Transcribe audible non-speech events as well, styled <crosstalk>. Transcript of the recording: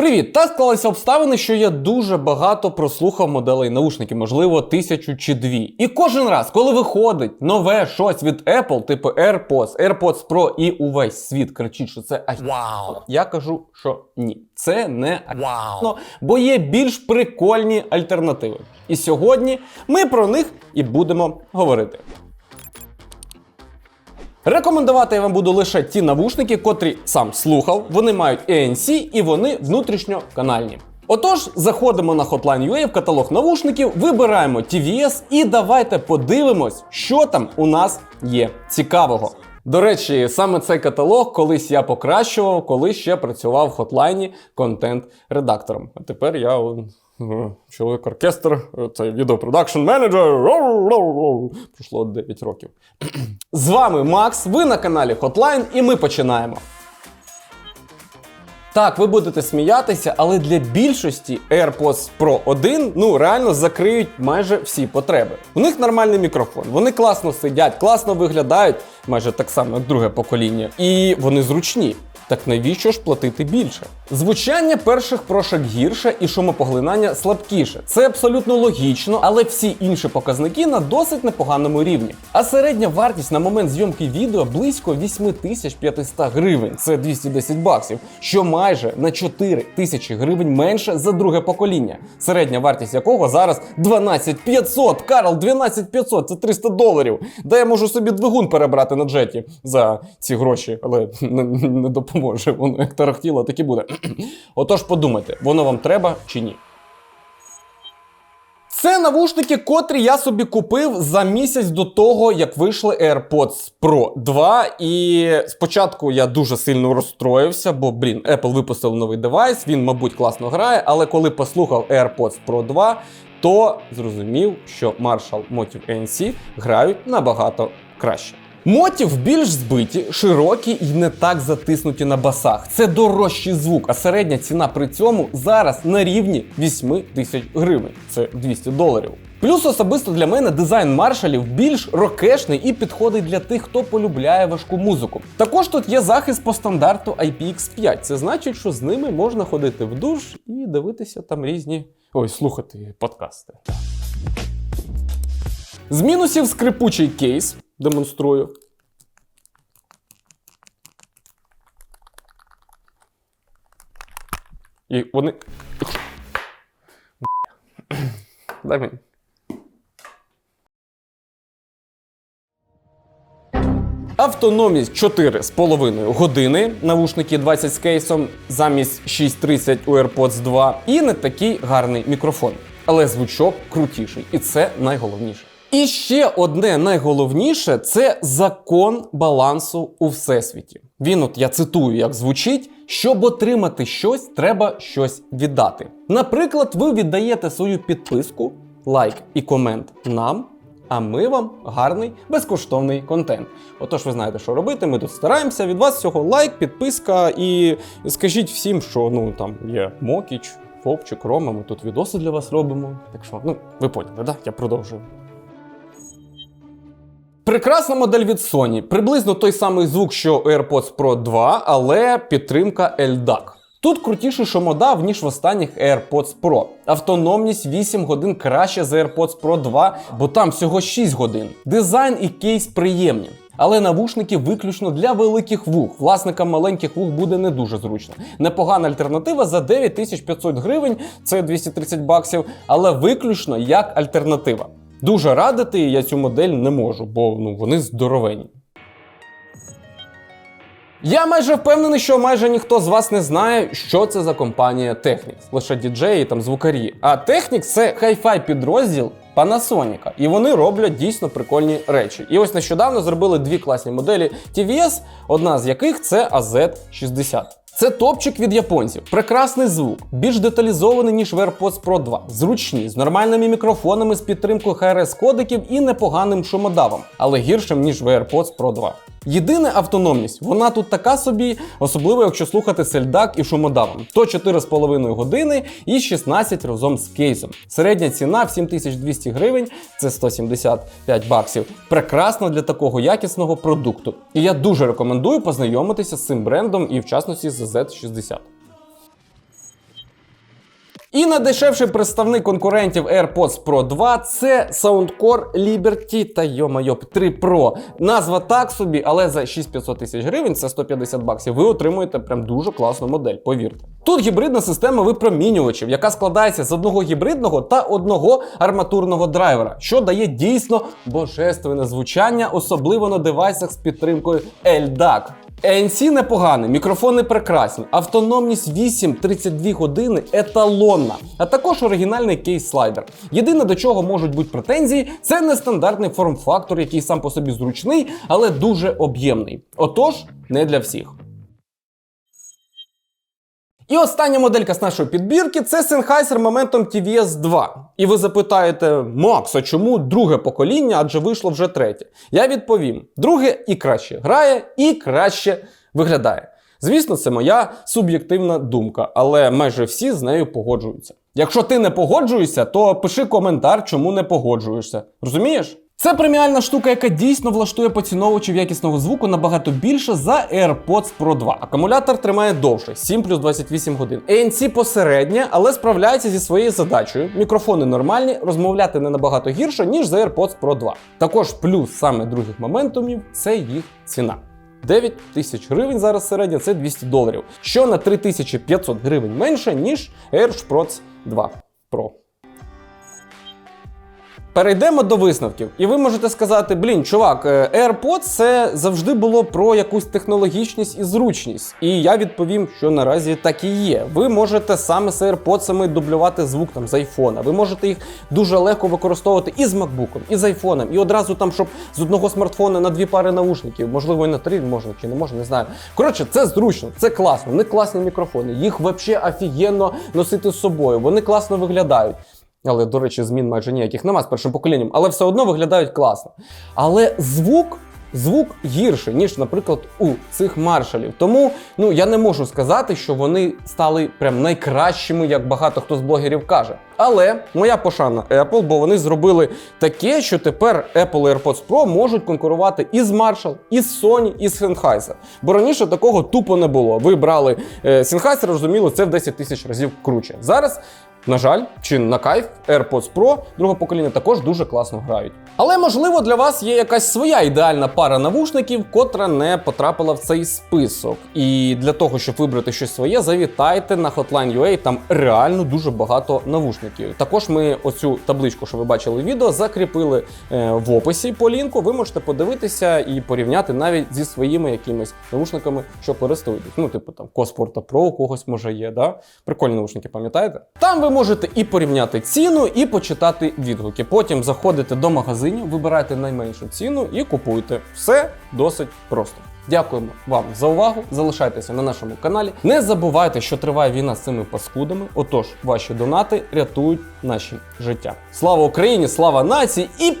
Привіт! Та склалися обставини, що я дуже багато прослухав моделей наушників, можливо, тисячу чи дві. І кожен раз, коли виходить нове щось від Apple, типу AirPods, AirPods Pro і увесь світ кричить, що це Вау! я кажу, що ні, це не Вау! Ну, бо є більш прикольні альтернативи. І сьогодні ми про них і будемо говорити. Рекомендувати я вам буду лише ті навушники, котрі сам слухав, вони мають ANC і вони внутрішньоканальні. Отож, заходимо на Hotline.ua в каталог навушників, вибираємо TVS і давайте подивимось, що там у нас є цікавого. До речі, саме цей каталог колись я покращував, коли ще працював в хотлайні контент-редактором. А тепер я чоловік оркестр, е, це відеопродакшн менеджер. Пройшло 9 років. З вами Макс, ви на каналі Hotline, і ми починаємо. Так, ви будете сміятися, але для більшості AirPods Pro 1 ну реально закриють майже всі потреби. У них нормальний мікрофон, вони класно сидять, класно виглядають, майже так само, як друге покоління, і вони зручні. Так навіщо ж платити більше? Звучання перших прошок гірше і шумопоглинання слабкіше. Це абсолютно логічно, але всі інші показники на досить непоганому рівні. А середня вартість на момент зйомки відео близько 8500 гривень. Це 210 баксів, що майже на 4 тисячі гривень менше за друге покоління. Середня вартість якого зараз 12500. Карл, 12500 це 300 доларів. Де я можу собі двигун перебрати на джеті за ці гроші, але <laughs> не, не допоможе. Воно як тарахтіло, так і буде. <clears throat> Отож, подумайте, воно вам треба чи ні. Це навушники, котрі я собі купив за місяць до того, як вийшли AirPods Pro 2. І спочатку я дуже сильно розстроївся, бо, блін, Apple випустив новий девайс, він, мабуть, класно грає, але коли послухав AirPods Pro 2, то зрозумів, що Marshall Motive ANC грають набагато краще. Мотів більш збиті, широкі і не так затиснуті на басах. Це дорожчий звук, а середня ціна при цьому зараз на рівні 8 тисяч гривень. Це 200 доларів. Плюс особисто для мене дизайн маршалів більш рокешний і підходить для тих, хто полюбляє важку музику. Також тут є захист по стандарту IPX5. Це значить, що з ними можна ходити в душ і дивитися там різні. Ой, слухати подкасти. З мінусів скрипучий кейс. Демонструю. І вони. Дай мені. Автономність 4,5 години, навушники 20 з кейсом, замість 6.30 у AirPods 2 і не такий гарний мікрофон. Але звучок крутіший, і це найголовніше. І ще одне найголовніше це закон балансу у всесвіті. Він, от я цитую, як звучить: щоб отримати щось, треба щось віддати. Наприклад, ви віддаєте свою підписку, лайк і комент нам. А ми вам гарний безкоштовний контент. Отож, ви знаєте, що робити. Ми тут стараємося. Від вас всього лайк, підписка і скажіть всім, що ну там є Мокіч, Фопчик, Рома. Ми тут відоси для вас робимо. Так що, ну ви поняли, да? Я продовжую. Прекрасна модель від Sony. Приблизно той самий звук, що у AirPods Pro 2, але підтримка LDAC. Тут крутіший шумодав, ніж в останніх AirPods Pro. Автономність 8 годин краще за AirPods Pro 2, бо там всього 6 годин. Дизайн і кейс приємні. Але навушники виключно для великих вух. Власникам маленьких вух буде не дуже зручно. Непогана альтернатива за 9500 гривень, це 230 баксів, але виключно як альтернатива. Дуже радити я цю модель не можу, бо ну, вони здоровенні. Я майже впевнений, що майже ніхто з вас не знає, що це за компанія Technics. Лише діджеї там звукарі. А Technics – це хай-фай підрозділ Panasonic. І вони роблять дійсно прикольні речі. І ось нещодавно зробили дві класні моделі TVS, одна з яких це AZ60. Це топчик від японців. Прекрасний звук, більш деталізований, ніж в AirPods Pro 2. Зручні, з нормальними мікрофонами, з підтримкою HRS-кодиків і непоганим шумодавом, але гіршим, ніж в AirPods Pro 2. Єдине автономність, вона тут така собі, особливо якщо слухати сельдак і шумодавом. То 4,5 години і 16 разом з кейсом. Середня ціна в 7200 гривень, це 175 баксів. Прекрасно для такого якісного продукту. І я дуже рекомендую познайомитися з цим брендом і в частності з Z60. І найдешевший представник конкурентів AirPods Pro 2 це Soundcore Liberty та йо-майо 3 Pro. Назва так собі, але за 6500 тисяч гривень, це 150 баксів, ви отримуєте прям дуже класну модель, повірте. Тут гібридна система випромінювачів, яка складається з одного гібридного та одного арматурного драйвера, що дає дійсно божественне звучання, особливо на девайсах з підтримкою LDAC. ANC непоганий, мікрофони прекрасні, автономність 8-32 години еталонна, а також оригінальний кейс-слайдер. Єдине до чого можуть бути претензії, це нестандартний форм-фактор, який сам по собі зручний, але дуже об'ємний. Отож, не для всіх. І остання моделька з нашої підбірки це Sennheiser Momentum TVS 2. І ви запитаєте, Макс, а чому друге покоління, адже вийшло вже третє? Я відповім: друге і краще грає, і краще виглядає. Звісно, це моя суб'єктивна думка, але майже всі з нею погоджуються. Якщо ти не погоджуєшся, то пиши коментар, чому не погоджуєшся. Розумієш? Це преміальна штука, яка дійсно влаштує поціновувачів якісного звуку набагато більше за AirPods Pro 2. Акумулятор тримає довше 7 плюс 28 годин. ANC посереднє, але справляється зі своєю задачею. Мікрофони нормальні, розмовляти не набагато гірше, ніж за AirPods Pro 2. Також плюс саме других моментумів це їх ціна. 9 тисяч гривень зараз середня це 200 доларів, що на 3500 гривень менше, ніж AirPods 2 Pro. Перейдемо до висновків, і ви можете сказати: блін, чувак, е, AirPods це завжди було про якусь технологічність і зручність. І я відповім, що наразі так і є. Ви можете саме з AirPods дублювати звук там з айфона. Ви можете їх дуже легко використовувати і з MacBook, і з айфоном, і одразу там, щоб з одного смартфона на дві пари наушників, можливо, і на три можна чи не можна, не знаю. Коротше, це зручно, це класно. Вони класні мікрофони. Їх взагалі офігенно носити з собою. Вони класно виглядають. Але, до речі, змін майже ніяких нема з першим поколінням, але все одно виглядають класно. Але звук. Звук гірший, ніж, наприклад, у цих маршалів. Тому ну я не можу сказати, що вони стали прям найкращими, як багато хто з блогерів каже. Але моя пошана Apple, бо вони зробили таке, що тепер Apple AirPods Pro можуть конкурувати і з Marshall, і Sony, і з Sennheiser. Бо раніше такого тупо не було. Ви брали е, Sennheiser, розуміло, це в 10 тисяч разів круче. Зараз на жаль, чи на кайф, AirPods Pro другого покоління також дуже класно грають. Але можливо для вас є якась своя ідеальна пара навушників, котра не потрапила в цей список. І для того, щоб вибрати щось своє, завітайте на Hotline.ua, там реально дуже багато навушників. Також ми оцю табличку, що ви бачили в відео, закріпили е, в описі по лінку. Ви можете подивитися і порівняти навіть зі своїми якимись навушниками, що користуєтесь. Ну, типу там Cosporta Pro у когось може є, да? Прикольні навушники, пам'ятаєте? Там можете і порівняти ціну, і почитати відгуки. Потім заходите до магазинів, вибирайте найменшу ціну і купуйте. Все досить просто. Дякуємо вам за увагу. Залишайтеся на нашому каналі. Не забувайте, що триває війна з цими паскудами. Отож, ваші донати рятують наші життя. Слава Україні! Слава нації і